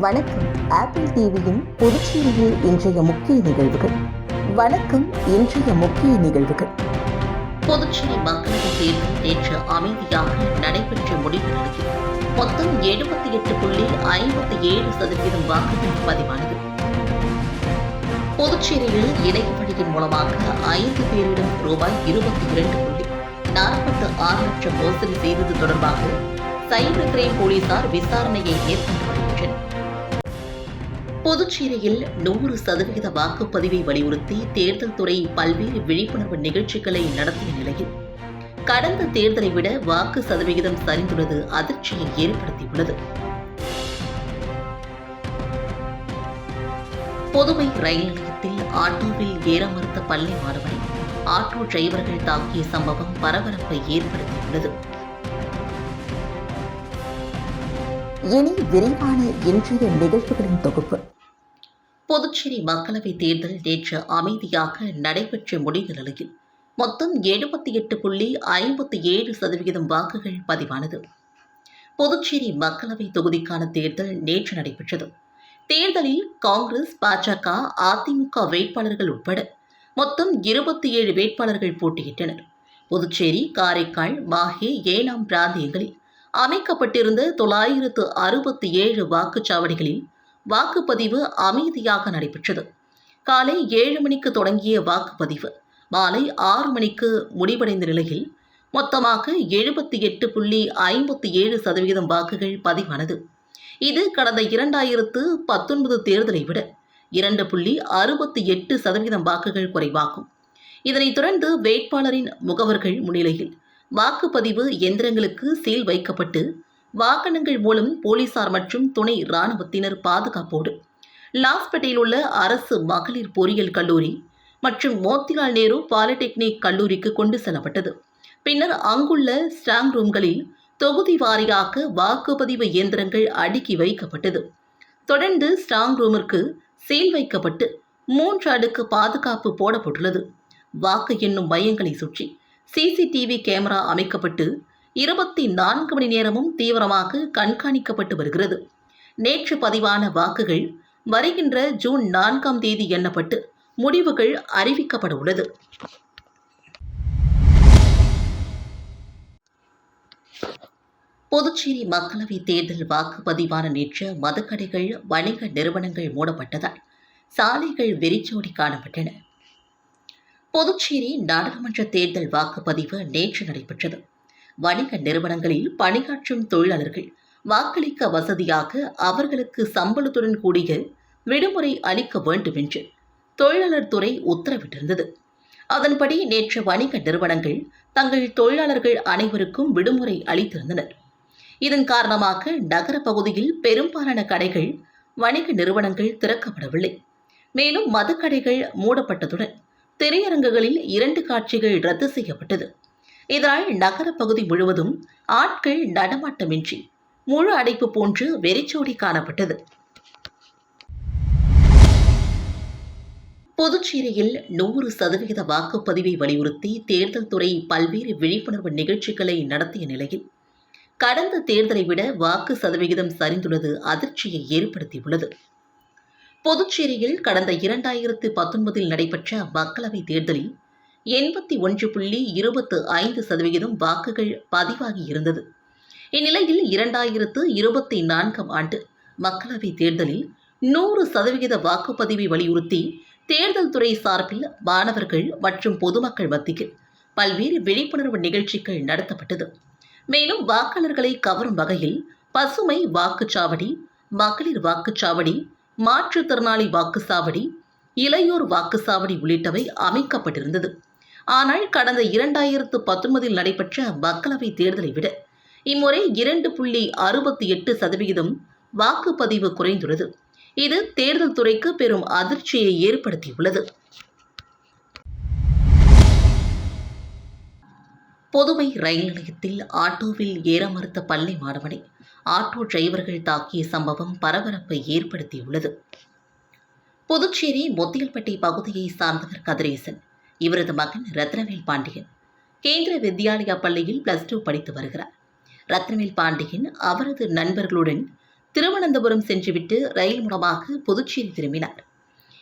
வணக்கம். ஆப்பிள் டிவியின் புதுச்சேரியில் இன்றைய முக்கிய நிகழ்வுகள். வணக்கம் இன்றைய முக்கிய நிகழ்வுகள். புதுச்சேரி மக்களவைத் தேர்தல் நேற்று அமைதியாக நடைபெற்று முடிவு மொத்தம் எழுபத்தி எட்டு புள்ளி ஐம்பத்தி ஏழு சதவீதம் வாக்குகள் பதிவானது. புதுச்சேரியில் இணையவழியின் மூலமாக ஐந்து பேரிடம் ரூபாய் இருபத்தி இரண்டு புள்ளி நாற்பத்து ஆறு லட்சம் மோசடி செய்தது தொடர்பாக சைபர் கிரைம் போலீசார் விசாரணையை மேற்கொண்டு வருகின்றனர். புதுச்சேரியில் நூறு சதவிகித வாக்குப்பதிவை வலியுறுத்தி தேர்தல் துறை பல்வேறு விழிப்புணர்வு நிகழ்ச்சிகளை நடத்திய நிலையில் கடந்த தேர்தலை விட வாக்கு சதவிகிதம் சரிந்துள்ளது அதிர்ச்சியை ஏற்படுத்தியுள்ளது. புதுவை ரயில் நிலையத்தில் ஆட்டோவில் ஏற மறுத்த பள்ளி மாணவனை ஆட்டோ டிரைவர்கள் தாக்கிய சம்பவம் பரபரப்பை ஏற்படுத்தியுள்ளது. இனி விரைவான இன்றைய நிகழ்வுகளின் தொகுப்பு. புதுச்சேரி மக்களவைத் தேர்தல் நேற்று அமைதியாக நடைபெற்ற முடிந்த நிலையில் மொத்தம் எழுபத்தி எட்டு புள்ளி ஐம்பத்தி ஏழு சதவிகிதம் வாக்குகள் பதிவானது. புதுச்சேரி மக்களவை தொகுதிக்கான தேர்தல் நேற்று நடைபெற்றது. தேர்தலில் காங்கிரஸ் பாஜக அதிமுக வேட்பாளர்கள் உட்பட மொத்தம் இருபத்தி ஏழு வேட்பாளர்கள் போட்டியிட்டனர். புதுச்சேரி காரைக்கால் மாஹே ஏனாம் பிராந்தியங்களில் அமைக்கப்பட்டிருந்த தொள்ளாயிரத்து அறுபத்தி ஏழு வாக்குச்சாவடிகளில் வாக்குப்பதிவு அமைதியாக நடைபெற்றது. காலை ஏழு மணிக்கு தொடங்கிய வாக்குப்பதிவு மாலை ஆறு மணிக்கு முடிவடைந்த நிலையில் மொத்தமாக எழுபத்தி எட்டு புள்ளி ஐம்பத்தி ஏழு சதவீதம் வாக்குகள் பதிவானது. இது கடந்த இரண்டாயிரத்து பத்தொன்பது தேர்தலை விட இரண்டு புள்ளி அறுபத்தி எட்டு சதவீதம் வாக்குகள் குறைவாகும். இதனைத் தொடர்ந்து வேட்பாளரின் முகவர்கள் முன்னிலையில் வாக்குப்பதிவு எந்திரங்களுக்கு சீல் வைக்கப்பட்டு வாகனங்கள் மூலம் போலீசார் மற்றும் துணை இராணுவத்தினர் பாதுகாப்போடு லாஸ்பேட்டையில் உள்ள அரசு மகளிர் பொறியியல் கல்லூரி மற்றும் மோத்திலால் நேரு பாலிடெக்னிக் கல்லூரிக்கு கொண்டு செல்லப்பட்டது. பின்னர் அங்குள்ள ஸ்ட்ராங் ரூம்களில் தொகுதி வாரியாக வாக்குப்பதிவு இயந்திரங்கள் அடுக்கி வைக்கப்பட்டது. தொடர்ந்து ஸ்ட்ராங் ரூமிற்கு சீல் வைக்கப்பட்டு மூன்று அடுக்கு பாதுகாப்பு போடப்பட்டுள்ளது. வாக்கு எண்ணும் மையங்களை சுற்றி சிசிடிவி கேமரா அமைக்கப்பட்டு இருபத்தி நான்கு மணி நேரமும் தீவிரமாக கண்காணிக்கப்பட்டு வருகிறது. நேற்று பதிவான வாக்குகள் வருகின்ற ஜூன் நான்காம் தேதி எண்ணப்பட்டு முடிவுகள் அறிவிக்கப்பட உள்ளது. புதுச்சேரி மக்களவைத் தேர்தல் வாக்குப்பதிவான நேற்று மதுக்கடைகள் வணிக நிறுவனங்கள் மூடப்பட்டதால் சாலைகள் வெறிச்சோடி காணப்பட்டன. புதுச்சேரி நாடாளுமன்ற தேர்தல் வாக்குப்பதிவு நேற்று நடைபெற்றது. வணிக நிறுவனங்களில் பணியாற்றும் தொழிலாளர்கள் வாக்களிக்க வசதியாக அவர்களுக்கு சம்பளத்துடன் கூடிய விடுமுறை அளிக்க வேண்டும் என்று தொழிலாளர் துறை உத்தரவிட்டிருந்தது. அதன்படி நேற்று வணிக நிறுவனங்கள் தங்கள் தொழிலாளர்கள் அனைவருக்கும் விடுமுறை அளித்திருந்தனர். இதன் காரணமாக நகர பகுதியில் பெரும்பாலான கடைகள் வணிக நிறுவனங்கள் திறக்கப்படவில்லை. மேலும் மதுக்கடைகள் மூடப்பட்டதுடன் திரையரங்குகளில் இரண்டு காட்சிகள் ரத்து செய்யப்பட்டது. இதனால் நகரப்பகுதி பகுதி முழுவதும் ஆட்கள் நடமாட்டமின்றி முழு அடைப்பு போன்று வெறிச்சோடி காணப்பட்டது. புதுச்சேரியில் நூறு சதவிகித வாக்குப்பதிவை வலியுறுத்தி தேர்தல் துறை பல்வேறு விழிப்புணர்வு நிகழ்ச்சிகளை நடத்திய நிலையில் கடந்த தேர்தலை விட வாக்கு சதவிகிதம் சரிந்துள்ளது அதிர்ச்சியை ஏற்படுத்தியுள்ளது. புதுச்சேரியில் கடந்த இரண்டாயிரத்து பத்தொன்பதில் நடைபெற்ற மக்களவைத் தேர்தலில் எண்பத்தி ஒன்று புள்ளி இருபத்து ஐந்து சதவிகிதம் வாக்குகள் பதிவாகி இருந்தது. இந்நிலையில் இரண்டாயிரத்து இருபத்தி நான்காம் ஆண்டு மக்களவைத் தேர்தலில் நூறு சதவிகித வாக்குப்பதிவை வலியுறுத்தி தேர்தல் துறை சார்பில் மாணவர்கள் மற்றும் பொதுமக்கள் மத்தியில் பல்வேறு விழிப்புணர்வு நிகழ்ச்சிகள் நடத்தப்பட்டது. மேலும் வாக்காளர்களை கவரும் வகையில் பசுமை வாக்குச்சாவடி மகளிர் வாக்குச்சாவடி மாற்றுத்திறனாளி வாக்குச்சாவடி இளையோர் வாக்குச்சாவடி உள்ளிட்டவை அமைக்கப்பட்டிருந்தது. ஆனால் கடந்த இரண்டாயிரத்து பத்தொன்பதில் நடைபெற்ற மக்களவைத் தேர்தலை விட இம்முறை இரண்டு புள்ளி அறுபத்தி எட்டு சதவிகிதம் வாக்குப்பதிவு குறைந்துள்ளது. இது தேர்தல் துறைக்கு பெரும் அதிர்ச்சியை ஏற்படுத்தியுள்ளது. புதுவை ரயில் நிலையத்தில் ஆட்டோவில் ஏற மறுத்த பள்ளி மாணவனை ஆட்டோ டிரைவர்கள் தாக்கிய சம்பவம் பரபரப்பை ஏற்படுத்தியுள்ளது. புதுச்சேரி முத்தியல்பட்டி பகுதியை சார்ந்தவர் கதிரேசன். இவரது மகன் ரத்னவேல் பாண்டியன். கேந்திர வித்யாலயா பள்ளியில் பிளஸ் டூ படித்து வருகிறார். ரத்னவேல் பாண்டியன் அவரது நண்பர்களுடன் திருவனந்தபுரம் சென்றுவிட்டு ரயில் மூலமாக புதுச்சேரி திரும்பினார்.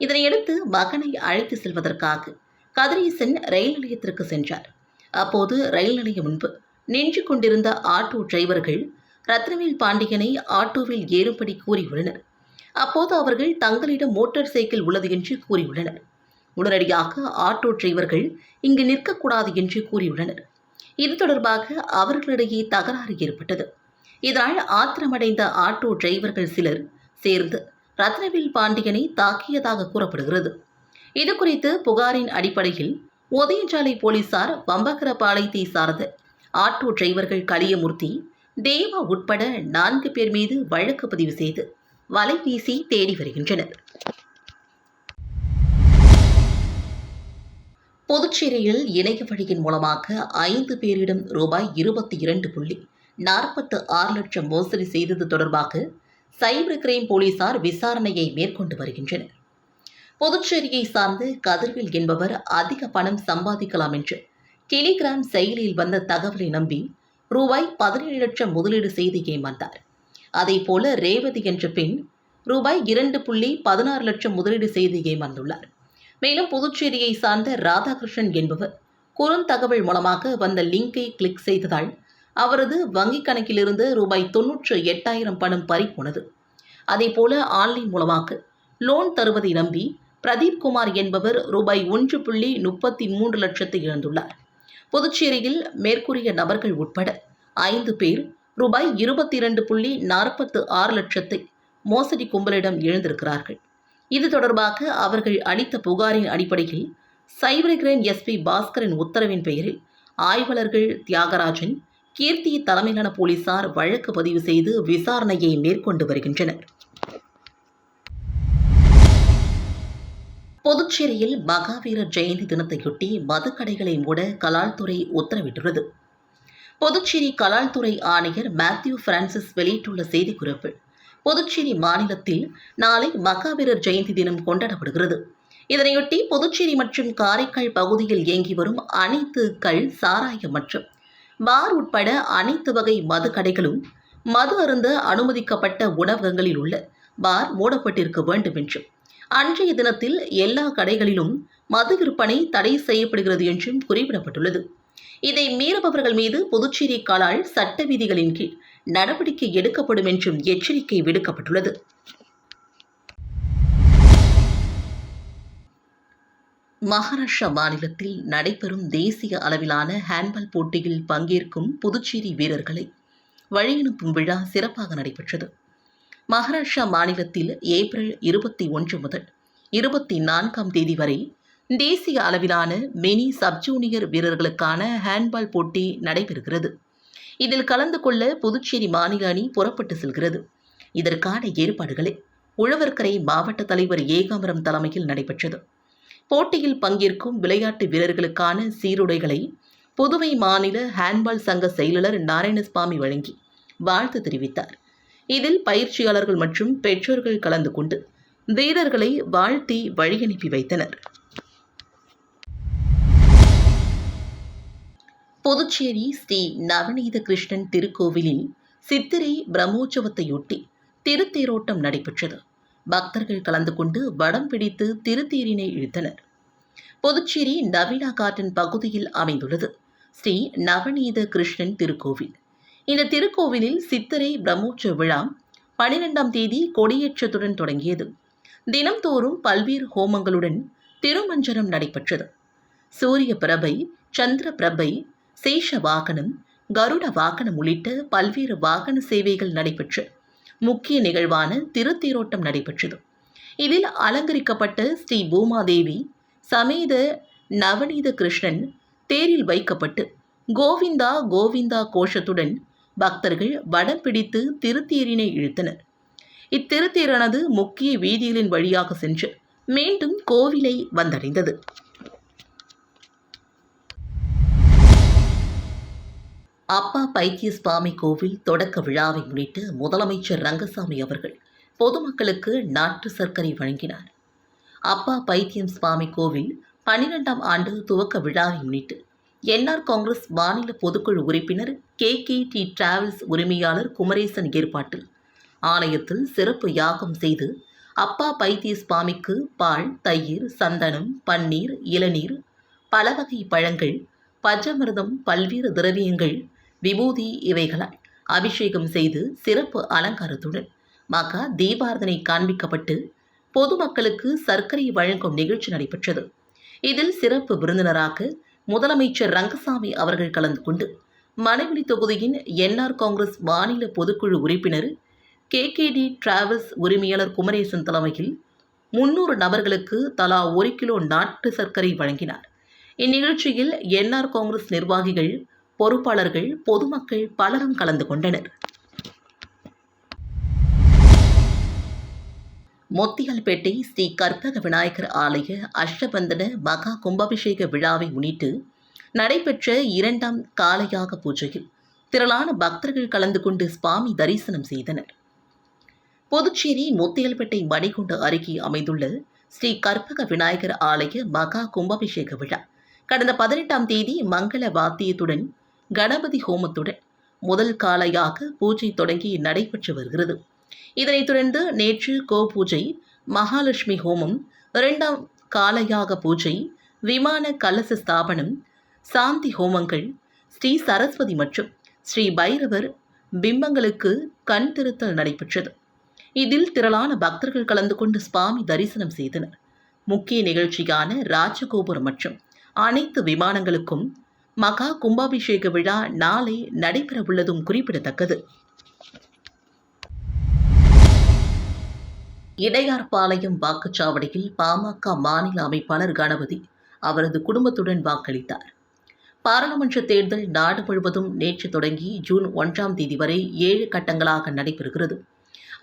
இதனையடுத்து மகனை அழைத்து செல்வதற்காக கதிரேசன் ரயில் நிலையத்திற்கு சென்றார். அப்போது ரயில் நிலையம் முன்பு நின்று கொண்டிருந்த ஆட்டோ டிரைவர்கள் ரத்னவேல் பாண்டியனை ஆட்டோவில் ஏறும்படி கூறியுள்ளனர். அப்போது அவர்கள் தங்களிடம் மோட்டார் சைக்கிள் உள்ளது என்று கூறியுள்ளனர். உடனடியாக ஆட்டோ டிரைவர்கள் இங்கு நிற்கக்கூடாது என்று கூறியுள்ளனர். இது தொடர்பாக அவர்களிடையே தகராறு ஏற்பட்டது. இதனால் ஆத்திரமடைந்த ஆட்டோ டிரைவர்கள் சிலர் சேர்ந்து ரத்னவில் பாண்டியனை தாக்கியதாக கூறப்படுகிறது. இது குறித்து புகாரின் அடிப்படையில் ஒதியஞ்சாலை போலீசார் பம்பகரபாளையத்தை சார்ந்த ஆட்டோ டிரைவர்கள் கலியமூர்த்தி தேவா உட்பட நான்கு பேர் மீது வழக்கு பதிவு செய்து வலை வீசி தேடி வருகின்றனர். புதுச்சேரியில் இணைய வழியின் மூலமாக ஐந்து பேரிடம் ரூபாய் இருபத்தி இரண்டு புள்ளி நாற்பத்து ஆறு லட்சம் மோசடி செய்தது தொடர்பாக சைபர் கிரைம் போலீசார் விசாரணையை மேற்கொண்டு வருகின்றனர். புதுச்சேரியை சார்ந்து கதிர்வில் என்பவர் அதிக பணம் சம்பாதிக்கலாம் என்று டெலிகிராம் செயலியில் வந்த தகவலை நம்பி ரூபாய் பதினேழு லட்சம் முதலீடு செய்து ஏமாந்தார். அதேபோல ரேவதி என்ற பெண் ரூபாய் இரண்டு புள்ளி பதினாறு லட்சம் முதலீடு செய்து ஏமாந்துள்ளார். மேலும் புதுச்சேரியை சார்ந்த ராதாகிருஷ்ணன் என்பவர் குறுந்தகவல் மூலமாக வந்த லிங்கை கிளிக் செய்ததால் அவரது வங்கிக் கணக்கிலிருந்து ரூபாய் தொன்னூற்று எட்டாயிரம் பணம் பறிப்போனது அதேபோல ஆன்லைன் மூலமாக லோன் தருவதை நம்பி பிரதீப் குமார் என்பவர் ரூபாய் ஒன்று புள்ளி முப்பத்தி மூன்று லட்சத்தை இழந்துள்ளார். புதுச்சேரியில் மேற்கூறிய நபர்கள் உட்பட ஐந்து பேர் ரூபாய் இருபத்தி இரண்டு புள்ளி நாற்பத்து ஆறு லட்சத்தை மோசடி கும்பலிடம் இழந்திருக்கிறார்கள். இது தொடர்பாக அவர்கள் அளித்த புகாரின் அடிப்படையில் சைபர் கிரைம் எஸ்பி பாஸ்கரின் உத்தரவின் பெயரில் ஆய்வாளர்கள் தியாகராஜன் கீர்த்தி தலைமையிலான போலீசார் வழக்கு பதிவு செய்து விசாரணையை மேற்கொண்டு வருகின்றனர். புதுச்சேரியில் மகாவீரர் ஜெயந்தி தினத்தையொட்டி மதுக்கடைகளை மூட கலால்துறை உத்தரவிட்டுள்ளது. புதுச்சேரி கலால்துறை ஆணையர் மேத்யூ பிரான்சிஸ் வெளியிட்டுள்ள செய்திக்குறிப்பில் புதுச்சேரி மாநிலத்தில் நாளை மகாவீரர் ஜெயந்தி தினம் கொண்டாடப்படுகிறது. இதனையொட்டி புதுச்சேரி மற்றும் காரைக்கால் பகுதியில் இயங்கி வரும் அனைத்து கள் சாராயம் மற்றும் பார் உட்பட அனைத்து வகை மது கடைகளும் மது அருந்த அனுமதிக்கப்பட்ட உணவகங்களில் உள்ள பார் மூடப்பட்டிருக்க வேண்டும் என்றும் அன்றைய தினத்தில் எல்லா கடைகளிலும் மது விற்பனை தடை செய்யப்படுகிறது என்றும் குறிப்பிடப்பட்டுள்ளது. இதை மீறுபவர்கள் மீது புதுச்சேரி கலால் சட்ட விதிகளின் கீழ் நடவடிக்கை எடுக்கப்படும் என்றும் எச்சரிக்கை விடுக்கப்பட்டுள்ளது. மகாராஷ்டிரா மாநிலத்தில் நடைபெறும் தேசிய அளவிலான ஹேண்ட்பால் போட்டியில் பங்கேற்கும் புதுச்சேரி வீரர்களை வழியனுப்பும் விழா சிறப்பாக நடைபெற்றது. மகாராஷ்டிரா மாநிலத்தில் ஏப்ரல் இருபத்தி ஒன்று முதல் இருபத்தி நான்காம் தேதி வரை தேசிய அளவிலான மினி சப் ஜூனியர் வீரர்களுக்கான ஹேண்ட்பால் போட்டி நடைபெறுகிறது. இதில் கலந்து கொள்ள புதுச்சேரி மாநில அணி புறப்பட்டு செல்கிறது. இதற்கான ஏற்பாடுகளை உழவர்கரை மாவட்ட தலைவர் ஏகாம்பரம் தலைமையில் நடைபெற்றது. போட்டியில் பங்கேற்கும் விளையாட்டு வீரர்களுக்கான சீருடைகளை புதுவை மாநில ஹேண்ட்பால் சங்க செயலாளர் நாராயணசுவாமி வழங்கி வாழ்த்து தெரிவித்தார். இதில் பயிற்சியாளர்கள் மற்றும் பெற்றோர்கள் கலந்து கொண்டு வீரர்களை வாழ்த்தி வழியனுப்பி வைத்தனர். புதுச்சேரி ஸ்ரீ நவநீத கிருஷ்ணன் திருக்கோவிலில் சித்திரை பிரம்மோற்சவத்தையொட்டி திருத்தேரோட்டம் நடைபெற்றது. பக்தர்கள் கலந்து கொண்டு வடம் பிடித்து திருத்தேரினை இழுத்தனர். புதுச்சேரி நவீனா கார்டன் பகுதியில் அமைந்துள்ளது ஸ்ரீ நவநீத கிருஷ்ணன் திருக்கோவில். இந்த திருக்கோவிலில் சித்திரை பிரம்மோற்சவ விழா பனிரெண்டாம் தேதி கொடியேற்றத்துடன் தொடங்கியது. தினம்தோறும் பல்வேறு ஹோமங்களுடன் திருமஞ்சனம் நடைபெற்றது. சூரிய பிரபை சந்திர பிரபை சேஷ வாகனம் கருட வாகனம் உள்ளிட்ட பல்வேறு வாகன சேவைகள் நடைபெற்று முக்கிய நிகழ்வான திருத்தேரோட்டம் நடைபெற்றது. இதில் அலங்கரிக்கப்பட்ட ஸ்ரீ பூமாதேவி சமேத நவநீத கிருஷ்ணன் தேரில் வைக்கப்பட்டு கோவிந்தா கோவிந்தா கோஷத்துடன் பக்தர்கள் வடம் பிடித்து திருத்தேரினை இழுத்தனர். இத்திருத்தேரானது முக்கிய வீதிகளின் வழியாக சென்று மீண்டும் கோவிலை வந்தடைந்தது. அப்பா பைத்திய சுவாமி கோவில் தொடக்க விழாவை முன்னிட்டு முதலமைச்சர் ரங்கசாமி அவர்கள் பொதுமக்களுக்கு நாட்டு சர்க்கரை வழங்கினார். அப்பா பைத்தியம் சுவாமி கோவில் பன்னிரெண்டாம் ஆண்டு துவக்க விழாவை முன்னிட்டு என்ஆர் காங்கிரஸ் மாநில பொதுக்குழு உறுப்பினர் கே கே டி டிராவல்ஸ் உரிமையாளர் குமரேசன் ஏற்பாட்டில் ஆலயத்தில் சிறப்பு யாகம் செய்து அப்பா பைத்திய சுவாமிக்கு பால் தயிர் சந்தனம் பன்னீர் இளநீர் பலவகை பழங்கள் பஞ்சமிர்தம் பல்வேறு திரவியங்கள் விபூதி இவைகளால் அபிஷேகம் செய்து சிறப்பு அலங்காரத்துடன் மகா தீபாரதனை காண்பிக்கப்பட்டு பொதுமக்களுக்கு சர்க்கரை வழங்கும் நிகழ்ச்சி நடைபெற்றது. இதில் சிறப்பு விருந்தினராக முதலமைச்சர் ரங்கசாமி அவர்கள் கலந்து கொண்டு மணவெளி தொகுதியின் என்ஆர் காங்கிரஸ் மாநில பொதுக்குழு உறுப்பினர் கே கேடி டிராவல்ஸ் உரிமையாளர் குமரேசன் தலைமையில் முன்னூறு நபர்களுக்கு தலா ஒரு கிலோ நாட்டு சர்க்கரை வழங்கினார். இந்நிகழ்ச்சியில் என்ஆர் காங்கிரஸ் நிர்வாகிகள் பொறுப்பாளர்கள் பொதுமக்கள் பலரும் கலந்து கொண்டனர். மொத்தியால்பேட்டை ஸ்ரீ கற்பக விநாயகர் ஆலய அஷ்டபந்தன மகா கும்பாபிஷேக விழாவை முன்னிட்டு நடைபெற்ற இரண்டாம் காலையாக பூஜையில் திரளான பக்தர்கள் கலந்து கொண்டு சுவாமி தரிசனம் செய்தனர். புதுச்சேரி முத்தியல்பேட்டை மணிகுண்டு அருகே அமைந்துள்ள ஸ்ரீ கற்பக விநாயகர் ஆலய மகா கும்பாபிஷேக விழா கடந்த பதினெட்டாம் தேதி மங்கள வாத்தியத்துடன் கணபதி ஹோமத்துடன் முதல் காலையாக பூஜை தொடங்கி நடைபெற்று வருகிறது. இதனைத் தொடர்ந்து நேற்று கோ பூஜை மகாலட்சுமி ஹோமம் இரண்டாம் காலையாக பூஜை விமான கலச ஸ்தாபனம் சாந்தி ஹோமங்கள் ஸ்ரீ சரஸ்வதி மற்றும் ஸ்ரீ பைரவர் பிம்பங்களுக்கு கண் திருத்தல் நடைபெற்றது. இதில் திரளான பக்தர்கள் கலந்து கொண்டு சுவாமி தரிசனம் செய்தனர். முக்கிய நிகழ்ச்சியான ராஜகோபுரம் மற்றும் அனைத்து விமானங்களுக்கும் மகா கும்பாபிஷேக விழா நாளை நடைபெறவுள்ளதும் குறிப்பிடத்தக்கது. இடையார்பாளையம் வாக்குச்சாவடியில் பாமக மாநில அமைப்பாளர் கணபதி அவரது குடும்பத்துடன் வாக்களித்தார். பாராளுமன்ற தேர்தல் நாடு முழுவதும் நேற்று தொடங்கி ஜூன் ஒன்றாம் தேதி வரை ஏழு கட்டங்களாக நடைபெறுகிறது.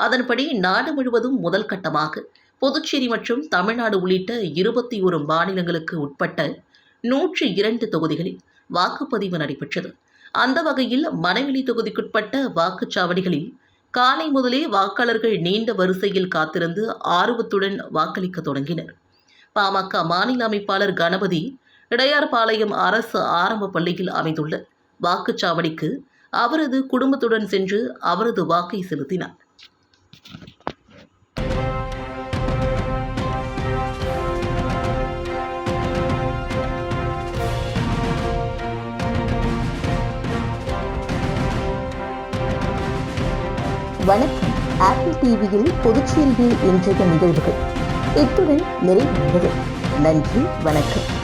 அதன்படி நாடு முழுவதும் முதல் கட்டமாக புதுச்சேரி மற்றும் தமிழ்நாடு உள்ளிட்ட இருபத்தி ஒரு மாநிலங்களுக்கு உட்பட்ட நூற்றி இரண்டு தொகுதிகளில் வாக்குப்பதிவு நடைபெற்றது. அந்த வகையில் மணவெளி தொகுதிக்குட்பட்ட வாக்குச்சாவடிகளில் காலை முதலே வாக்காளர்கள் நீண்ட வரிசையில் காத்திருந்து ஆர்வத்துடன் வாக்களிக்க தொடங்கினர். பாமக மாநில அமைப்பாளர் கணபதி இடையார்பாளையம் அரசு ஆரம்ப பள்ளியில் அமைந்துள்ள வாக்குச்சாவடிக்கு அவரது குடும்பத்துடன் சென்று அவரது வாக்கை செலுத்தினார். வணக்கம். ஆப்பிள் டிவியில் புதுச்சேரியில் இன்றைய நிகழ்வுகள். இத்துடன் நிறைவடைந்தது நன்றி வணக்கம்.